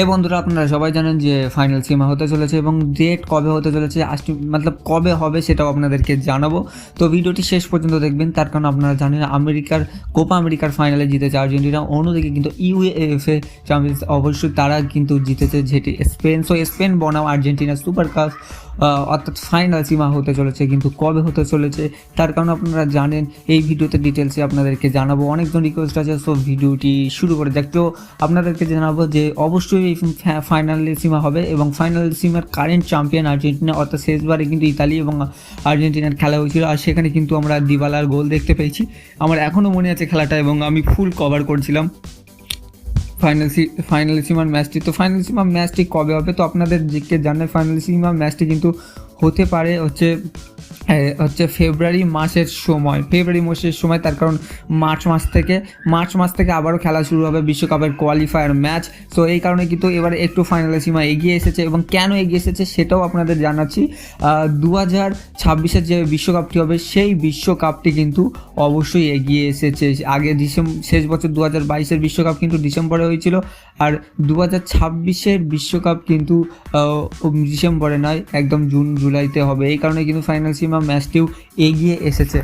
এ বন্ধুরা, আপনারা সবাই জানেন যে ফাইনাল সীমা হতে চলেছে এবং ডেট কবে হতে চলেছে আজকে মতলব কবে হবে সেটাও আপনাদেরকে জানাব। তো ভিডিওটি শেষ পর্যন্ত দেখবেন, তার কারণ আপনারা জানেন আমেরিকার, কোপা আমেরিকার ফাইনালে জিতেছে আর্জেন্টিনা, অন্যদিকে কিন্তু ইউএএফএ চ্যাম্পিয়ন্স অবশ্যই তারা কিন্তু জিতেছে যেটি স্পেন সো স্পেন বনাম আর্জেন্টিনা সুপার কাপ অর্থাৎ ফাইনাল সীমা হতে চলেছে, কিন্তু কবে হতে চলেছে, তার কারণ আপনারা জানেন, এই ভিডিওতে ডিটেলসে আপনাদেরকে জানাব। অনেকজন রিকোয়েস্ট আছে সো ভিডিওটি শুরু করে যাক। তো আপনাদেরকে জানাব যে, অবশ্যই ফাইনাল সীমা হবে এবং ফাইনাল সীমার কারেন্ট চ্যাম্পিয়ন আর্জেন্টিনা, অর্থাৎ শেষবারে কিন্তু ইতালি এবং আর্জেন্টিনার খেলা হয়েছিল। আর সেখানে কিন্তু আমরা দিবালার গোল দেখতে পেয়েছি। আমার এখনও মনে আছে খেলাটা এবং আমি ফুল কভার করছিলাম। ফাইনাল ফাইনাল সীমার ম্যাচটি তো ফাইনাল সীমার ম্যাচটি কবে হবে? তো আপনাদের যে জানেন ফাইনাল সীমার ম্যাচটি কিন্তু হতে পারে হচ্ছে হচ্ছে ফেব্রুয়ারি মাসের সময়। ফেব্রুয়ারি মাসের সময়, তার কারণ মার্চ মাস থেকে, মার্চ মাস থেকে আবারও খেলা শুরু হবে বিশ্বকাপের কোয়ালিফায়ার ম্যাচ তো এই কারণে কিন্তু এবার একটু ফাইনাল সীমা এগিয়ে এসেছে এবং কেন এগিয়ে এসেছে সেটাও আপনাদের জানাচ্ছি। দু হাজার ছাব্বিশের যে বিশ্বকাপটি হবে, সেই বিশ্বকাপটি কিন্তু অবশ্যই এগিয়ে এসেছে। আগে ডিসেম্বর শেষ বছর দু হাজার বাইশের বিশ্বকাপ কিন্তু ডিসেম্বরে হয়েছিল। আর দু হাজার ছাব্বিশের বিশ্বকাপ কিন্তু ডিসেম্বরে নয়, একদম জুন, জুলাইতে হবে। এই কারণে কিন্তু ফাইনাল সীমা ম্যাচটিও এগিয়ে এসেছে।